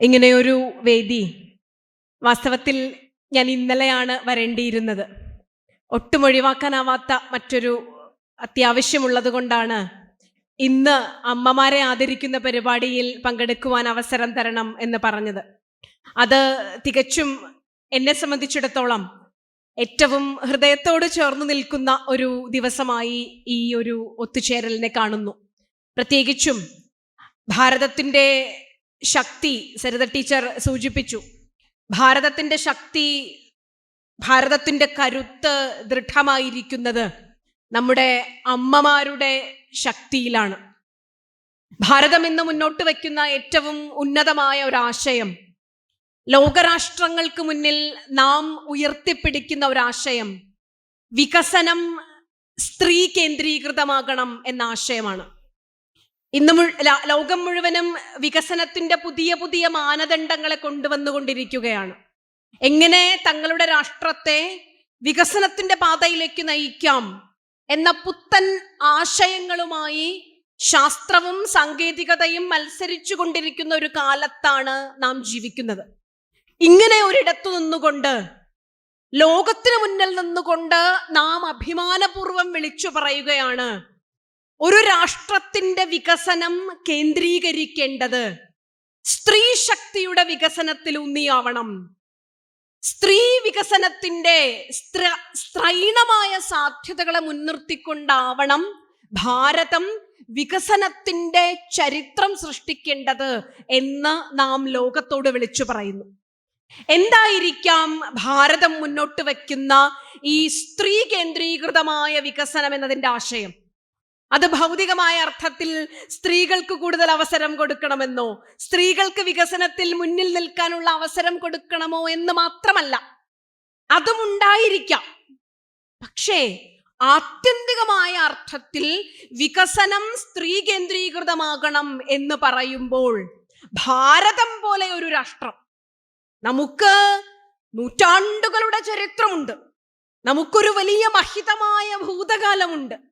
ഇങ്ങനെയൊരു വേദി. വാസ്തവത്തിൽ ഞാൻ ഇന്നലെയാണ് വരേണ്ടിയിരുന്നത്. ഒട്ടും ഒഴിവാക്കാനാവാത്ത മറ്റൊരു അത്യാവശ്യമുള്ളത് കൊണ്ടാണ് ഇന്ന് അമ്മമാരെ ആദരിക്കുന്ന പരിപാടിയിൽ പങ്കെടുക്കുവാൻ അവസരം തരണം എന്ന് പറഞ്ഞത്. അത് തികച്ചും എന്നെ സംബന്ധിച്ചിടത്തോളം ഏറ്റവും ഹൃദയത്തോട് ചേർന്ന് നിൽക്കുന്ന ഒരു ദിവസമായി ഈ ഒരു ഒത്തുചേരലിനെ കാണുന്നു. പ്രത്യേകിച്ചും ഭാരതത്തിന്റെ ശക്തി സരിത ടീച്ചർ സൂചിപ്പിച്ചു. ഭാരതത്തിന്റെ ശക്തി ഭാരതത്തിന്റെ കരുത്ത് ദൃഢമായിരിക്കുന്നത് നമ്മുടെ അമ്മമാരുടെ ശക്തിയിലാണ്. ഭാരതം ഇന്ന് മുന്നോട്ട് വയ്ക്കുന്ന ഏറ്റവും ഉന്നതമായ ഒരാശയം ലോകരാഷ്ട്രങ്ങൾക്ക് മുന്നിൽ നാം ഉയർത്തിപ്പിടിക്കുന്ന ഒരാശയം വികസനം സ്ത്രീ കേന്ദ്രീകൃതമാകണം എന്ന ആശയമാണ്. ഇന്ന് ലോകം മുഴുവനും വികസനത്തിന്റെ പുതിയ പുതിയ മാനദണ്ഡങ്ങളെ കൊണ്ടുവന്നുകൊണ്ടിരിക്കുകയാണ്. എങ്ങനെ തങ്ങളുടെ രാഷ്ട്രത്തെ വികസനത്തിന്റെ പാതയിലേക്ക് നയിക്കാം എന്ന പുത്തൻ ആശയങ്ങളുമായി ശാസ്ത്രവും സാങ്കേതികതയും മത്സരിച്ചു കൊണ്ടിരിക്കുന്ന ഒരു കാലത്താണ് നാം ജീവിക്കുന്നത്. ഇങ്ങനെ ഒരിടത്തു നിന്നുകൊണ്ട് ലോകത്തിന് മുന്നിൽ നിന്നുകൊണ്ട് നാം അഭിമാനപൂർവം വിളിച്ചു പറയുകയാണ് ഒരു രാഷ്ട്രത്തിന്റെ വികസനം കേന്ദ്രീകരിക്കേണ്ടത് സ്ത്രീ ശക്തിയുടെ വികസനത്തിൽ ഊന്നിയാവണം സ്ത്രീ വികസനത്തിന്റെ സ്ത്ര സ്ത്രൈണമായ സാധ്യതകളെ മുൻനിർത്തിക്കൊണ്ടാവണം ഭാരതം വികസനത്തിന്റെ ചരിത്രം സൃഷ്ടിക്കേണ്ടത് എന്ന് നാം ലോകത്തോട് വിളിച്ചു പറയുന്നു. എന്തായിരിക്കാം ഭാരതം മുന്നോട്ട് വയ്ക്കുന്ന ഈ സ്ത്രീ കേന്ദ്രീകൃതമായ വികസനം എന്നതിന്റെ ആശയം? അത് ഭൗതികമായ അർത്ഥത്തിൽ സ്ത്രീകൾക്ക് കൂടുതൽ അവസരം കൊടുക്കണമെന്നോ സ്ത്രീകൾക്ക് വികസനത്തിൽ മുന്നിൽ നിൽക്കാനുള്ള അവസരം കൊടുക്കണമോ എന്ന് മാത്രമല്ല അതും ഉണ്ടായിരിക്കാം. പക്ഷേ ആത്യന്തികമായ അർത്ഥത്തിൽ വികസനം സ്ത്രീ കേന്ദ്രീകൃതമാകണം എന്ന് പറയുമ്പോൾ ഭാരതം പോലെ ഒരു രാഷ്ട്രം. നമുക്ക് നൂറ്റാണ്ടുകളുടെ ചരിത്രമുണ്ട്. നമുക്കൊരു വലിയ മഹിതമായ ഭൂതകാലമുണ്ട്.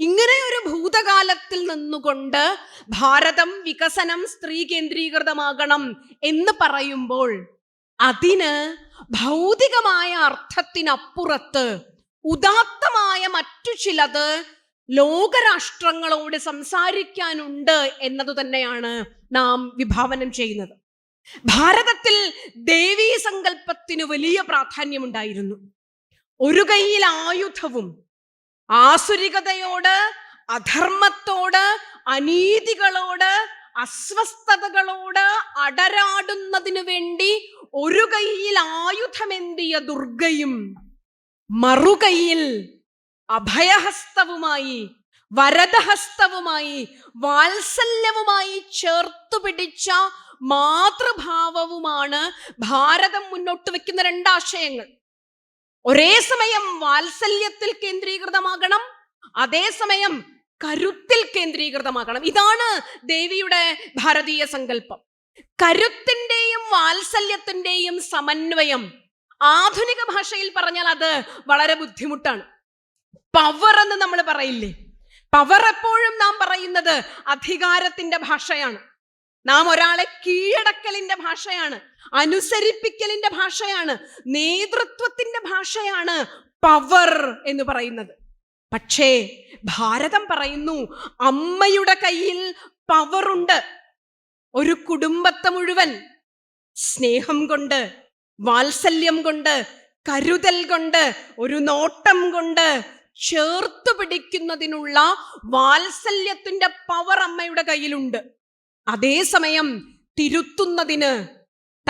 ഇങ്ങനെ ഒരു ഭൂതകാലത്തിൽ നിന്നുകൊണ്ട് ഭാരതം വികസനം സ്ത്രീ കേന്ദ്രീകൃതമാകണം എന്ന് പറയുമ്പോൾ അതിന് ഭൗതികമായ അർത്ഥത്തിനപ്പുറത്ത് ഉദാത്തമായ മറ്റു ചിലത് ലോകരാഷ്ട്രങ്ങളോട് സംസാരിക്കാനുണ്ട് എന്നതു തന്നെയാണ് നാം വിഭാവനം ചെയ്യുന്നത്. ഭാരതത്തിൽ ദേവീ സങ്കല്പത്തിന് വലിയ പ്രാധാന്യമുണ്ടായിരുന്നു. ഒരു കൈയിൽ ആയുധവും ആസുരികതയോട് അധർമ്മത്തോട് അനീതികളോട് അസ്വസ്ഥതകളോട് അടരാടുന്നതിനു വേണ്ടി ഒരു കൈയിൽ ആയുധമെന്തിയ ദുർഗയും മറുകൈയിൽ അഭയഹസ്തവുമായി വരദഹസ്തവുമായി വാത്സല്യവുമായി ചേർത്തു പിടിച്ച മാതൃഭാവവുമാണ് ഭാരതം മുന്നോട്ട് വെക്കുന്ന രണ്ടാശയങ്ങൾ. ഒരേ സമയം വാത്സല്യത്തിൽ കേന്ദ്രീകൃതമാകണം അതേസമയം കരുത്തിൽ കേന്ദ്രീകൃതമാകണം. ഇതാണ് ദേവിയുടെ ഭാരതീയ സങ്കല്പം. കരുത്തിന്റെയും വാത്സല്യത്തിന്റെയും സമന്വയം ആധുനിക ഭാഷയിൽ പറഞ്ഞാൽ അത് വളരെ ബുദ്ധിമുട്ടാണ്. പവർ എന്ന് നമ്മൾ പറയില്ലേ? പവർ എപ്പോഴും നാം പറയുന്നത് അധികാരത്തിന്റെ ഭാഷയാണ്. നാം ഒരാളെ കീഴടക്കലിന്റെ ഭാഷയാണ് അനുസരിപ്പിക്കലിന്റെ ഭാഷയാണ് നേതൃത്വത്തിന്റെ ഭാഷയാണ് പവർ എന്ന് പറയുന്നത്. പക്ഷേ ഭാരതം പറയുന്നു അമ്മയുടെ കയ്യിൽ പവറുണ്ട് ഒരു കുടുംബത്തെ മുഴുവൻ സ്നേഹം കൊണ്ട് വാത്സല്യം കൊണ്ട് കരുതൽ കൊണ്ട് ഒരു നോട്ടം കൊണ്ട് ചേർത്ത് പിടിക്കുന്നതിനുള്ള വാത്സല്യത്തിന്റെ പവർ അമ്മയുടെ കയ്യിലുണ്ട്. അതേസമയം തിരുത്തുന്നതിന്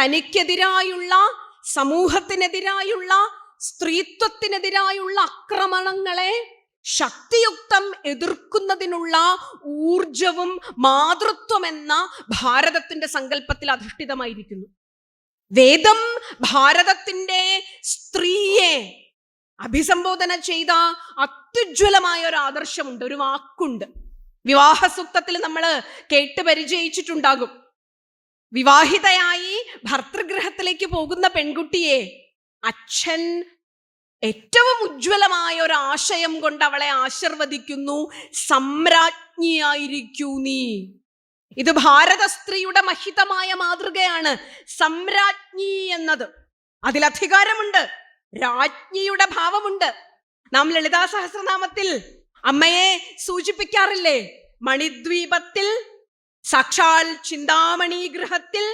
തനിക്കെതിരായുള്ള സമൂഹത്തിനെതിരായുള്ള സ്ത്രീത്വത്തിനെതിരായുള്ള ആക്രമണങ്ങളെ ശക്തിയുക്തം എതിർക്കുന്നതിനുള്ള ഊർജവും മാതൃത്വമെന്ന ഭാരതത്തിന്റെ സങ്കല്പത്തിൽ അധിഷ്ഠിതമായിരിക്കുന്നു. വേദം ഭാരതത്തിന്റെ സ്ത്രീയെ അഭിസംബോധന ചെയ്ത അത്യുജ്വലമായ ഒരു ആദർശമുണ്ട് ഒരു വാക്കുണ്ട്. വിവാഹ സൂക്തത്തിൽ നമ്മൾ കേട്ട് പരിചയിച്ചിട്ടുണ്ടാകും. വിവാഹിതയായി ഭർത്തൃഗ്രഹത്തിലേക്ക് പോകുന്ന പെൺകുട്ടിയെ അച്ഛൻ ഏറ്റവും ഉജ്ജ്വലമായ ഒരു ആശയം കൊണ്ട് അവളെ ആശീർവദിക്കുന്നു. സമ്രാജ്ഞിയായിരിക്കൂ നീ. ഇത് ഭാരത സ്ത്രീയുടെ മഹിതമായ മാതൃകയാണ്. സംരാജ്ഞി എന്നത്. അതിലധികാരമുണ്ട് രാജ്ഞിയുടെ ഭാവമുണ്ട്. നാം ലളിതാ സഹസ്രനാമത്തിൽ അമ്മയെ സൂചിപ്പിക്കാറില്ലേ? മണിദ്വീപത്തിൽ സാക്ഷാൽ ചിന്താമണി ഗൃഹത്തിൽ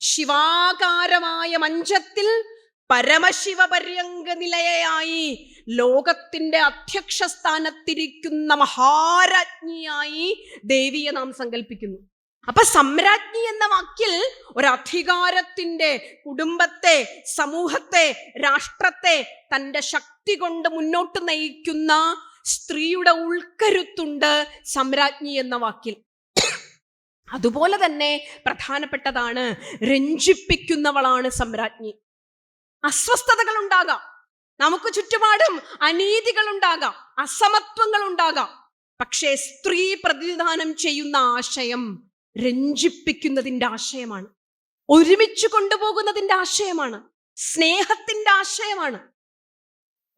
ശിവാകാരമായ മഞ്ചത്തിൽ പരമശിവ പര്യങ്ക നിലയായി ലോകത്തിന്റെ അധ്യക്ഷ സ്ഥാനത്തിരിക്കുന്ന മഹാരാജ്ഞിയായി ദേവിയെ നാം സങ്കല്പിക്കുന്നു അപ്പൊ സംരാജ്ഞി എന്ന വാക്കിൽ ഒരധികാരത്തിന്റെ കുടുംബത്തെ സമൂഹത്തെ രാഷ്ട്രത്തെ തന്റെ ശക്തി കൊണ്ട് മുന്നോട്ട് നയിക്കുന്ന സ്ത്രീയുടെ ഉൾക്കരുത്തുണ്ട് സമ്രാജ്ഞി എന്ന വാക്കിൽ. അതുപോലെ തന്നെ പ്രധാനപ്പെട്ടതാണ് രഞ്ജിപ്പിക്കുന്നവളാണ് സമ്രാജ്ഞി. അസ്വസ്ഥതകൾ ഉണ്ടാകാം നമുക്ക് ചുറ്റുപാടും അനീതികൾ ഉണ്ടാകാം അസമത്വങ്ങൾ ഉണ്ടാകാം പക്ഷേ സ്ത്രീ പ്രതിനിധാനം ചെയ്യുന്ന ആശയം രഞ്ജിപ്പിക്കുന്നതിന്റെ ആശയമാണ്. ഒരുമിച്ച് കൊണ്ടുപോകുന്നതിന്റെ ആശയമാണ്. സ്നേഹത്തിന്റെ ആശയമാണ്.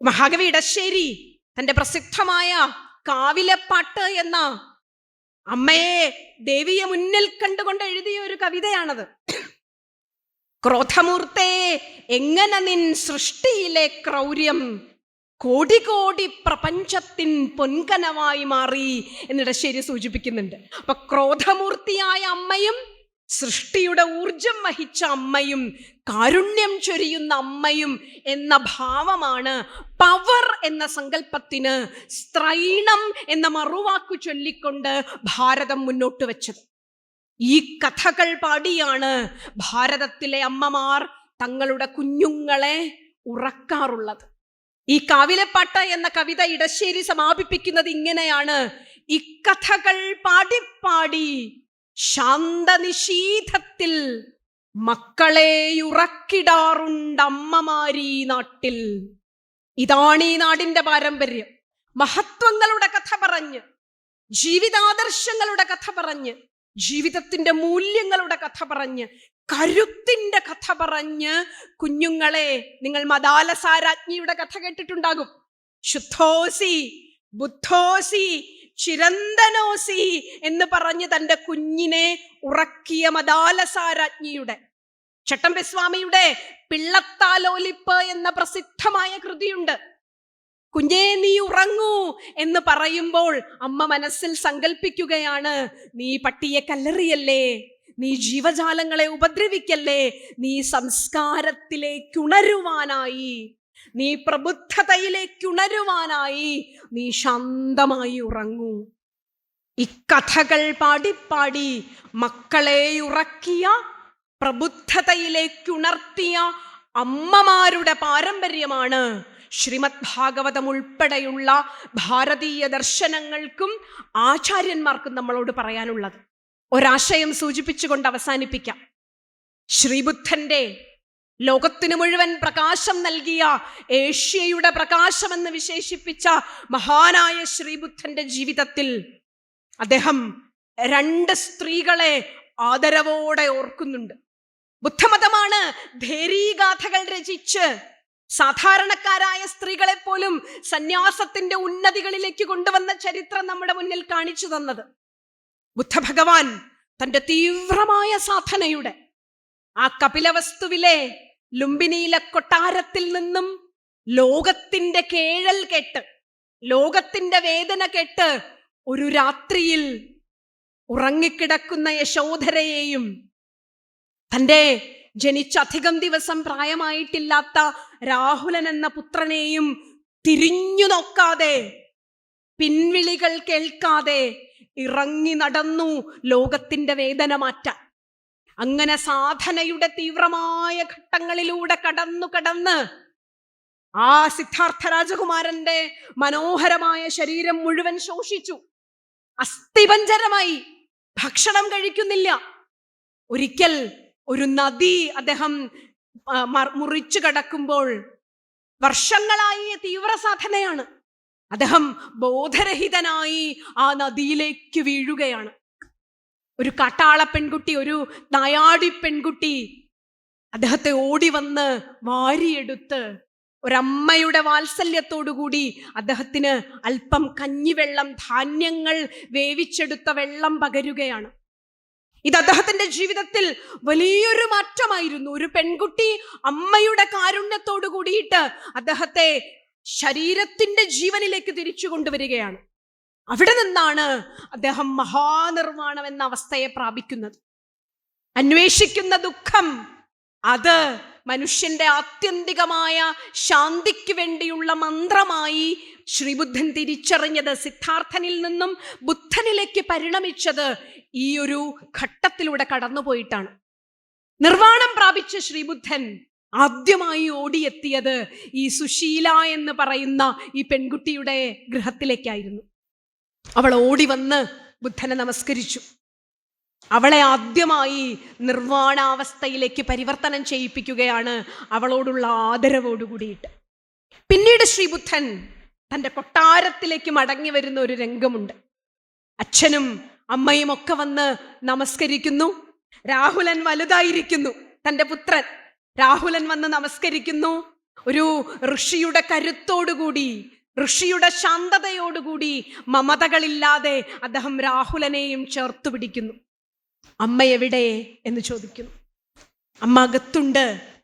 മഹാകവി ഇടശ്ശേരി തന്റെ പ്രസിദ്ധമായ കാവിലപ്പാട്ട് എന്ന അമ്മയെ ദേവിയെ മുന്നിൽ കണ്ടുകൊണ്ട് എഴുതിയ ഒരു കവിതയാണത്. ക്രോധമൂർത്തേ എങ്ങനെ നിൻ സൃഷ്ടിയിലെ ക്രൗര്യം കോടി കോടി പ്രപഞ്ചത്തിൻ പൊൻകനവായി മാറി? എന്നിടശ്ശേരി സൂചിപ്പിക്കുന്നുണ്ട്. അപ്പൊ ക്രോധമൂർത്തിയായ അമ്മയും സൃഷ്ടിയുടെ ഊർജം വഹിച്ച അമ്മയും കാരുണ്യം ചൊരിയുന്ന അമ്മയും എന്ന ഭാവമാണ് പവർ എന്ന സങ്കല്പത്തിന് സ്ത്രൈണം എന്ന മറുവാക്കു ചൊല്ലിക്കൊണ്ട് ഭാരതം മുന്നോട്ട് വെച്ചത്. ഈ കഥകൾ പാടിയാണ് ഭാരതത്തിലെ അമ്മമാർ തങ്ങളുടെ കുഞ്ഞുങ്ങളെ ഉറക്കാറുള്ളത്. ഈ കാവിലപ്പാട്ട എന്ന കവിത ഇടശ്ശേരി സമാപിപ്പിക്കുന്നത് ഇങ്ങനെയാണ്. ഇക്കഥകൾ പാടിപ്പാടി ശാന്തനിഷീധത്തിൽ മക്കളെ ഉറക്കിടാറുണ്ട് അമ്മമാരി നാട്ടിൽ. ഇതാണ് ഈ നാടിന്റെ പാരമ്പര്യം. മഹത്വങ്ങളുടെ കഥ പറഞ്ഞ് ജീവിതാദർശങ്ങളുടെ കഥ പറഞ്ഞ് ജീവിതത്തിന്റെ മൂല്യങ്ങളുടെ കഥ പറഞ്ഞ് കരുത്തിന്റെ കഥ പറഞ്ഞ് കുഞ്ഞുങ്ങളെ നിങ്ങൾ മദാലസാരാജ്ഞിയുടെ കഥ കേട്ടിട്ടുണ്ടാകും. ശുദ്ധോസി ബുദ്ധോസി ചിരന്തനോസി എന്ന് പറഞ്ഞ് തന്റെ കുഞ്ഞിനെ ഉറക്കിയ മദാലസാരാജ്ഞിയുടെ ചട്ടമ്പിസ്വാമിയുടെ പിള്ളത്താലോലിപ്പ് എന്ന പ്രസിദ്ധമായ കൃതിയുണ്ട്. കുഞ്ഞേ നീ ഉറങ്ങൂ എന്ന് പറയുമ്പോൾ അമ്മ മനസ്സിൽ സങ്കല്പിക്കുകയാണ് നീ പട്ടിയെ കല്ലെറിയല്ലേ? നീ ജീവജാലങ്ങളെ ഉപദ്രവിക്കല്ലേ? നീ സംസ്കാരത്തിലേക്ക് ഉണരുവാനായി നീ പ്രബുദ്ധതയിലേക്ക് ഉണരുവാനായി നീ ശാന്തമായി ഉറങ്ങൂ. ഇക്കഥകൾ പാടിപ്പാടി മക്കളെ ഉറക്കിയ പ്രബുദ്ധതയിലേക്ക് ഉണർത്തിയ അമ്മമാരുടെ പാരമ്പര്യമാണ് ശ്രീമദ് ഭാഗവതം ഉൾപ്പെടെയുള്ള ഭാരതീയ ദർശനങ്ങൾക്കും ആചാര്യന്മാർക്കും നമ്മളോട് പറയാനുള്ളത്. ഒരാശയം സൂചിപ്പിച്ചുകൊണ്ട് അവസാനിപ്പിക്കാം. ശ്രീബുദ്ധന്റെ ലോകത്തിന് മുഴുവൻ പ്രകാശം നൽകിയ ഏഷ്യയുടെ പ്രകാശമെന്ന് വിശേഷിപ്പിച്ച മഹാനായ ശ്രീബുദ്ധന്റെ ജീവിതത്തിൽ അദ്ദേഹം രണ്ട് സ്ത്രീകളെ ആദരവോടെ ഓർക്കുന്നുണ്ട്. ബുദ്ധമതമാണ് ധേരീഗാഥകൾ രചിച്ച് സാധാരണക്കാരായ സ്ത്രീകളെ പോലും സന്യാസത്തിന്റെ ഉന്നതികളിലേക്ക് കൊണ്ടുവന്ന ചരിത്രം നമ്മുടെ മുന്നിൽ കാണിച്ചു തന്നത്. ബുദ്ധഭഗവാൻ തന്റെ തീവ്രമായ സാധനയുടെ ആ കപിലവസ്തുവിലെ ലുംബിനിയിലെ കൊട്ടാരത്തിൽ നിന്നും ലോകത്തിന്റെ കേഴൽ കേട്ട് ലോകത്തിന്റെ വേദന കേട്ട് ഒരു രാത്രിയിൽ ഉറങ്ങിക്കിടക്കുന്ന യശോധരയെയും തന്റെ ജനിച്ചധികം ദിവസം പ്രായമായിട്ടില്ലാത്ത രാഹുലൻ എന്ന പുത്രനെയും തിരിഞ്ഞു നോക്കാതെ പിൻവിളികൾ കേൾക്കാതെ ഇറങ്ങി നടന്നു ലോകത്തിന്റെ വേദന മാറ്റാൻ. അങ്ങനെ സാധനയുടെ തീവ്രമായ ഘട്ടങ്ങളിലൂടെ കടന്നു കടന്ന് ആ സിദ്ധാർത്ഥ രാജകുമാരന്റെ മനോഹരമായ ശരീരം മുഴുവൻ ശോഷിച്ചു. അസ്ഥിപഞ്ചരമായി ഭക്ഷണം കഴിക്കുന്നില്ല. ഒരിക്കൽ ഒരു നദി അദ്ദേഹം മുറിച്ചു കടക്കുമ്പോൾ വർഷങ്ങളായി തീവ്ര സാധനയാണ്. അദ്ദേഹം ബോധരഹിതനായി ആ നദിയിലേക്ക് വീഴുകയാണ്. ഒരു കാട്ടാള പെൺകുട്ടി ഒരു നായാടി പെൺകുട്ടി അദ്ദേഹത്തെ ഓടി വന്ന് വാരിയെടുത്ത് ഒരമ്മയുടെ വാത്സല്യത്തോടുകൂടി അദ്ദേഹത്തിന് അല്പം കഞ്ഞിവെള്ളം ധാന്യങ്ങൾ വേവിച്ചെടുത്ത വെള്ളം പകരുകയാണ്. ഇത് അദ്ദേഹത്തിന്റെ ജീവിതത്തിൽ വലിയൊരു മാറ്റമായിരുന്നു. ഒരു പെൺകുട്ടി അമ്മയുടെ കാരുണ്യത്തോട് കൂടിയിട്ട് അദ്ദേഹത്തെ ശരീരത്തിന്റെ ജീവനിലേക്ക് തിരിച്ചു കൊണ്ടുവരികയാണ്. അവിടെ നിന്നാണ് അദ്ദേഹം മഹാനിർവാണം എന്ന അവസ്ഥയെ പ്രാപിക്കുന്നത്. അന്വേഷിക്കുന്ന ദുഃഖം അത് മനുഷ്യന്റെ ആത്യന്തികമായ ശാന്തിക്ക് വേണ്ടിയുള്ള മന്ത്രമായി ശ്രീബുദ്ധൻ തിരിച്ചറിഞ്ഞത് സിദ്ധാർത്ഥനിൽ നിന്നും ബുദ്ധനിലേക്ക് പരിണമിച്ചത് ഈ ഒരു ഘട്ടത്തിലൂടെ കടന്നുപോയിട്ടാണ്. നിർവാണം പ്രാപിച്ച ശ്രീബുദ്ധൻ ആദ്യമായി ഓടിയെത്തിയത് ഈ സുശീല എന്ന് പറയുന്ന ഈ പെൺകുട്ടിയുടെ ഗൃഹത്തിലേക്കായിരുന്നു. അവൾ ഓടി വന്ന് ബുദ്ധനെ നമസ്കരിച്ചു. അവളെ ആദ്യമായി നിർവാണാവസ്ഥയിലേക്ക് പരിവർത്തനം ചെയ്യിപ്പിക്കുകയാണ് അവളോടുള്ള ആദരവോടുകൂടിയിട്ട്. പിന്നീട് ശ്രീബുദ്ധൻ തന്റെ കൊട്ടാരത്തിലേക്ക് മടങ്ങി വരുന്ന ഒരു രംഗമുണ്ട്. അച്ഛനും അമ്മയും ഒക്കെ വന്ന് നമസ്കരിക്കുന്നു. രാഹുലൻ വലുതായിരിക്കുന്നു തന്റെ പുത്രൻ. രാഹുലൻ വന്ന് നമസ്കരിക്കുന്നു. ഒരു ഋഷിയുടെ കരുത്തോടുകൂടി ഋഷിയുടെ ശാന്തതയോടുകൂടി മമതകളില്ലാതെ അദ്ദേഹം രാഹുലനെയും ചേർത്ത് പിടിക്കുന്നു. അമ്മ എവിടെ എന്ന് ചോദിക്കുന്നു. അമ്മ അകത്തുണ്ട്.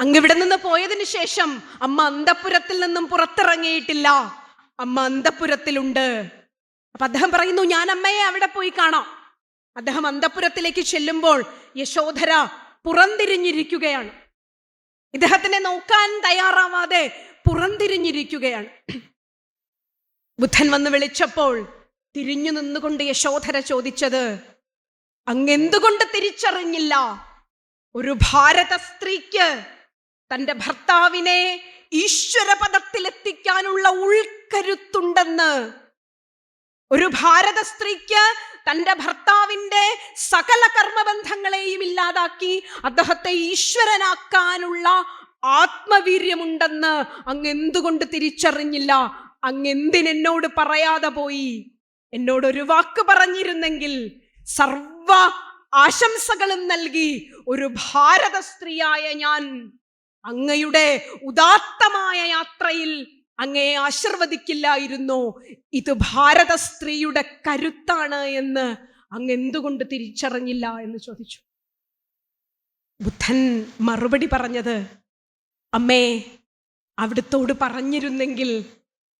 അങ്ങിവിടെ നിന്ന് പോയതിനു ശേഷം അമ്മ അന്തപുരത്തിൽ നിന്നും പുറത്തിറങ്ങിയിട്ടില്ല. അമ്മ അന്തപുരത്തിലുണ്ട്. അപ്പൊ അദ്ദേഹം പറയുന്നു ഞാൻ അമ്മയെ അവിടെ പോയി കാണാം. അദ്ദേഹം അന്തപുരത്തിലേക്ക് ചെല്ലുമ്പോൾ യശോധര പുറംതിരിഞ്ഞിരിക്കുകയാണ്. ഇദ്ദേഹത്തിനെ നോക്കാൻ തയ്യാറാവാതെ പുറംതിരിഞ്ഞിരിക്കുകയാണ് ബുദ്ധൻ വന്ന് വിളിച്ചപ്പോൾ തിരിഞ്ഞു നിന്നുകൊണ്ട് യശോധര ചോദിച്ചത് അങ്ങെന്തുകൊണ്ട് തിരിച്ചറിഞ്ഞില്ല? ഒരു ഭാരത സ്ത്രീക്ക് തന്റെ ഭർത്താവിനെ ഈശ്വരപദത്തിലെത്തിക്കാനുള്ള ഉൾക്കരുത്തുണ്ടെന്ന്. ഒരു ഭാരത സ്ത്രീക്ക് തന്റെ ഭർത്താവിന്റെ സകല കർമ്മബന്ധങ്ങളെയും ഇല്ലാതാക്കി അദ്ദേഹത്തെ ഈശ്വരനാക്കാനുള്ള ആത്മവീര്യമുണ്ടെന്ന് അങ്ങ് എന്തുകൊണ്ട് തിരിച്ചറിഞ്ഞില്ല? അങ്ങ് എന്തിനെന്നോട് പറയാതെ പോയി? എന്നോട് ഒരു വാക്ക് പറഞ്ഞിരുന്നെങ്കിൽ സർവ ആശംസകളും നൽകി ഒരു ഭാരത സ്ത്രീയായ ഞാൻ അങ്ങയുടെ ഉദാത്തമായ യാത്രയിൽ അങ്ങയെ ആശീർവദിക്കില്ലായിരുന്നു. ഇത് ഭാരത സ്ത്രീയുടെ കരുത്താണ് എന്ന് അങ്ങ് എന്തുകൊണ്ട് തിരിച്ചറിഞ്ഞില്ല എന്ന് ചോദിച്ചു. ബുദ്ധൻ മറുപടി പറഞ്ഞത് അമ്മേ അവിടുത്തോട് പറഞ്ഞിരുന്നെങ്കിൽ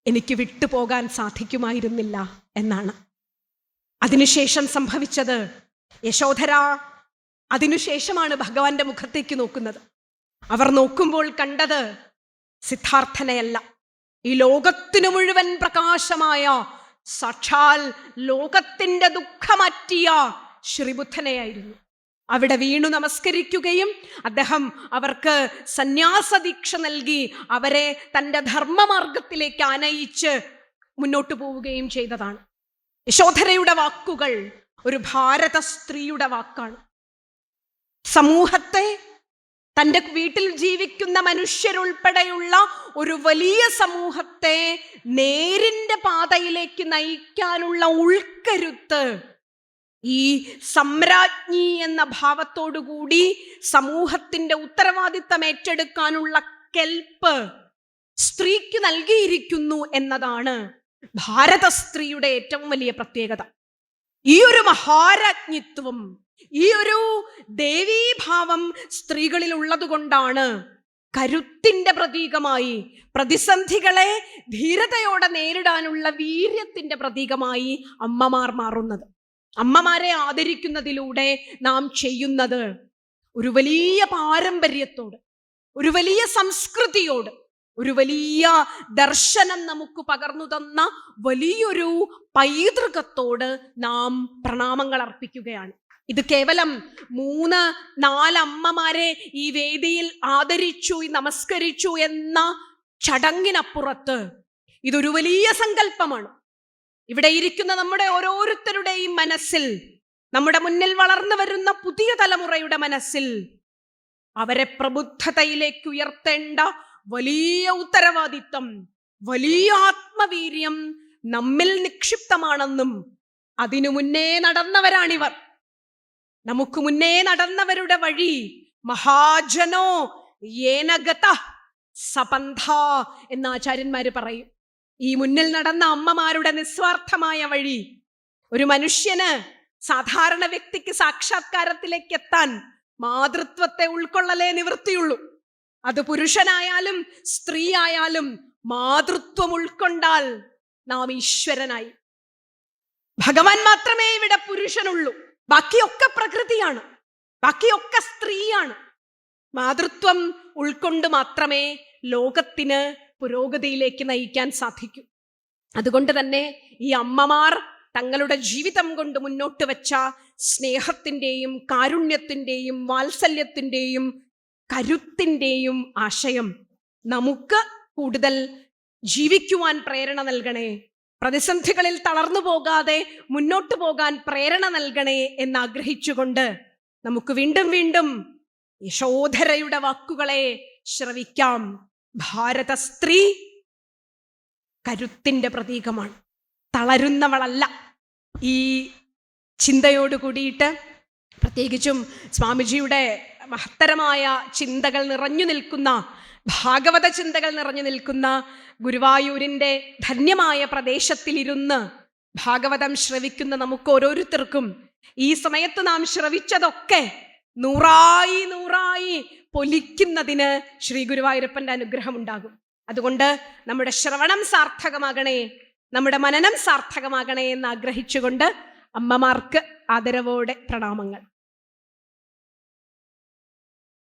എനിക്ക് വിട്ടുപോകാൻ സാധിക്കുമായിരുന്നില്ല എന്നാണ്. അതിനുശേഷം സംഭവിച്ചത് യശോധര അതിനുശേഷമാണ് ഭഗവാന്റെ മുഖത്തേക്ക് നോക്കുന്നത്. അവർ നോക്കുമ്പോൾ കണ്ടത് സിദ്ധാർത്ഥനയല്ല. ഈ ലോകത്തിനു മുഴുവൻ പ്രകാശമായ സാക്ഷാൽ ലോകത്തിന്റെ ദുഃഖമറ്റിയ ശ്രീബുദ്ധനെയായിരുന്നു. അവിടെ വീണു നമസ്കരിക്കുകയും അദ്ദേഹം അവർക്ക് സന്യാസ ദീക്ഷ നൽകി അവരെ തന്റെ ധർമ്മമാർഗത്തിലേക്ക് ആനയിച്ച് മുന്നോട്ട് പോവുകയും ചെയ്തതാണ്. യശോധരയുടെ വാക്കുകൾ ഒരു ഭാരത സ്ത്രീയുടെ വാക്കാണ്. സമൂഹത്തെ തന്റെ വീട്ടിൽ ജീവിക്കുന്ന മനുഷ്യരുൾപ്പെടെയുള്ള ഒരു വലിയ സമൂഹത്തെ നേരിന്റെ പാതയിലേക്ക് നയിക്കാനുള്ള ഉൾക്കരുത്ത് ഈ സമ്രാജ്ഞി എന്ന ഭാവത്തോടുകൂടി സമൂഹത്തിന്റെ ഉത്തരവാദിത്തം ഏറ്റെടുക്കാനുള്ള കെൽപ്പ് സ്ത്രീക്ക് നൽകിയിരിക്കുന്നു എന്നതാണ് ഭാരത സ്ത്രീയുടെ ഏറ്റവും വലിയ പ്രത്യേകത. ഈ ഒരു മഹാരാജ്ഞിത്വം ഈ ഒരു ദേവീഭാവം സ്ത്രീകളിൽ ഉള്ളതുകൊണ്ടാണ് കരുത്തിന്റെ പ്രതീകമായി പ്രതിസന്ധികളെ ധീരതയോടെ നേരിടാനുള്ള വീര്യത്തിന്റെ പ്രതീകമായി അമ്മമാർ മാറുന്നത്. അമ്മമാരെ ആദരിക്കുന്നതിലൂടെ നാം ചെയ്യുന്നത് ഒരു വലിയ പാരമ്പര്യത്തോട് ഒരു വലിയ സംസ്കൃതിയോട് ഒരു വലിയ ദർശനം നമുക്ക് പകർന്നു തന്ന വലിയൊരു പൈതൃകത്തോട് നാം പ്രണാമങ്ങൾ അർപ്പിക്കുകയാണ്. ഇത് കേവലം മൂന്ന് നാലമ്മമാരെ ഈ വേദിയിൽ ആദരിച്ചു നമസ്കരിച്ചു എന്ന ചടങ്ങിനപ്പുറത്ത് ഇതൊരു വലിയ സങ്കല്പമാണ്. ഇവിടെ ഇരിക്കുന്ന നമ്മുടെ ഓരോരുത്തരുടെയും മനസ്സിൽ നമ്മുടെ മുന്നിൽ വളർന്നു വരുന്ന പുതിയ തലമുറയുടെ മനസ്സിൽ അവരെ പ്രബുദ്ധതയിലേക്ക് ഉയർത്തേണ്ട വലിയ ഉത്തരവാദിത്വം വലിയ ആത്മവീര്യം നമ്മിൽ നിക്ഷിപ്തമാണെന്നും അതിനു മുന്നേ നടന്നവരാണിവർ. നമുക്ക് മുന്നേ നടന്നവരുടെ വഴി മഹാജനോ ഏനഗത സപന്ഥ എന്ന് ആചാര്യന്മാര് പറയും. ഈ മുന്നിൽ നടന്ന അമ്മമാരുടെ നിസ്വാർത്ഥമായ വഴി ഒരു മനുഷ്യന് സാധാരണ വ്യക്തിക്ക് സാക്ഷാത്കാരത്തിലേക്ക് എത്താൻ മാതൃത്വത്തെ ഉൾക്കൊള്ളലേ നിവൃത്തിയുള്ളൂ. അത് പുരുഷനായാലും സ്ത്രീ ആയാലും മാതൃത്വം ഉൾക്കൊണ്ടാൽ നാം ഈശ്വരനായി. ഭഗവാൻ മാത്രമേ ഇവിടെ പുരുഷനുള്ളൂ. ബാക്കിയൊക്കെ പ്രകൃതിയാണ്. ബാക്കിയൊക്കെ സ്ത്രീയാണ്. മാതൃത്വം ഉൾക്കൊണ്ട് മാത്രമേ ലോകത്തിന് പുരോഗതിയിലേക്ക് നയിക്കാൻ സാധിക്കും. അതുകൊണ്ട് തന്നെ ഈ അമ്മമാർ തങ്ങളുടെ ജീവിതം കൊണ്ട് മുന്നോട്ട് വെച്ച സ്നേഹത്തിന്റെയും കാരുണ്യത്തിന്റെയും വാത്സല്യത്തിന്റെയും കരുത്തിന്റെയും ആശയം നമുക്ക് കൂടുതൽ ജീവിക്കുവാൻ പ്രേരണ നൽകണേ പ്രതിസന്ധികളിൽ തളർന്നു പോകാതെ മുന്നോട്ട് പോകാൻ പ്രേരണ നൽകണേ എന്നാഗ്രഹിച്ചുകൊണ്ട് നമുക്ക് വീണ്ടും വീണ്ടും യശോധരയുടെ വാക്കുകളെ ശ്രവിക്കാം. ഭാരത സ്ത്രീ കരുത്തിന്റെ പ്രതീകമാണ്. തളരുന്നവളല്ല. ഈ ചിന്തയോട് കൂടിയിട്ട് പ്രത്യേകിച്ചും സ്വാമിജിയുടെ മഹത്തരമായ ചിന്തകൾ നിറഞ്ഞു നിൽക്കുന്ന ഭാഗവത ചിന്തകൾ നിറഞ്ഞു നിൽക്കുന്ന ഗുരുവായൂരിന്റെ ധന്യമായ പ്രദേശത്തിലിരുന്ന് ഭാഗവതം ശ്രവിക്കുന്ന നമുക്ക് ഓരോരുത്തർക്കും ഈ സമയത്ത് നാം ശ്രവിച്ചതൊക്കെ നൂറായി നൂറായി പൊലിക്കുന്നതിന് ശ്രീ ഗുരുവായൂരപ്പന്റെ അനുഗ്രഹം ഉണ്ടാകും അതുകൊണ്ട് നമ്മുടെ ശ്രവണം സാർത്ഥകമാകണേ നമ്മുടെ മനനം സാർത്ഥകമാകണേ എന്ന് ആഗ്രഹിച്ചുകൊണ്ട് അമ്മമാർക്ക് ആദരവോടെ പ്രണാമങ്ങൾ.